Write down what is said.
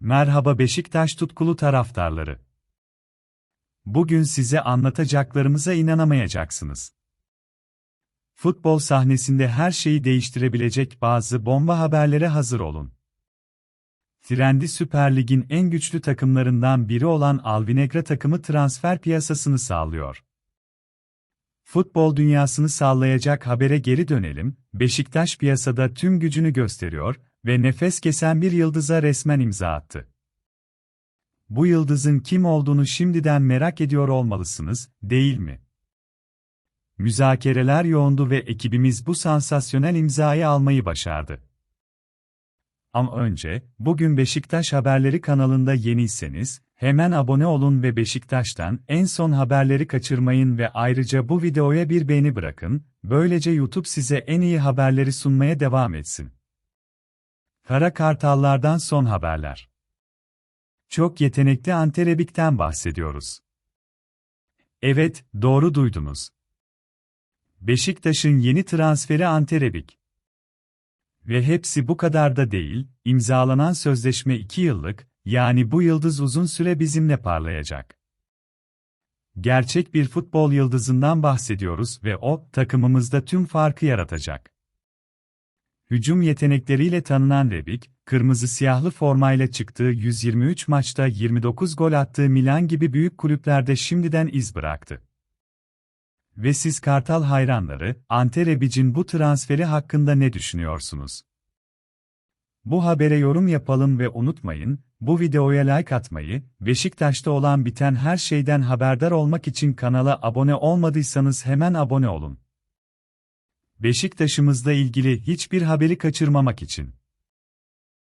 Merhaba Beşiktaş tutkulu taraftarları. Bugün size anlatacaklarımıza inanamayacaksınız. Futbol sahnesinde her şeyi değiştirebilecek bazı bomba haberlere hazır olun. Trendi Süper Lig'in en güçlü takımlarından biri olan Albinegra takımı transfer piyasasını sağlıyor. Futbol dünyasını sallayacak habere geri dönelim. Beşiktaş piyasada tüm gücünü gösteriyor ve nefes kesen bir yıldıza resmen imza attı. Bu yıldızın kim olduğunu şimdiden merak ediyor olmalısınız, değil mi? Müzakereler yoğundu ve ekibimiz bu sansasyonel imzayı almayı başardı. Ama önce, bugün Beşiktaş Haberleri kanalında yeniyseniz, hemen abone olun ve Beşiktaş'tan en son haberleri kaçırmayın ve ayrıca bu videoya bir beğeni bırakın, böylece YouTube size en iyi haberleri sunmaya devam etsin. Kara Kartallardan son haberler. Çok yetenekli Anterebik'ten bahsediyoruz. Evet, doğru duydunuz. Beşiktaş'ın yeni transferi Anterebik. Ve hepsi bu kadar da değil, imzalanan sözleşme 2 yıllık, yani bu yıldız uzun süre bizimle parlayacak. Gerçek bir futbol yıldızından bahsediyoruz ve o, takımımızda tüm farkı yaratacak. Hücum yetenekleriyle tanınan Rebic, kırmızı siyahlı formayla çıktığı 123 maçta 29 gol attığı Milan gibi büyük kulüplerde şimdiden iz bıraktı. Ve siz Kartal hayranları, Ante Rebic'in bu transferi hakkında ne düşünüyorsunuz? Bu habere yorum yapalım ve unutmayın, bu videoya like atmayı, Beşiktaş'ta olan biten her şeyden haberdar olmak için kanala abone olmadıysanız hemen abone olun. Beşiktaş'ımızla ilgili hiçbir haberi kaçırmamak için.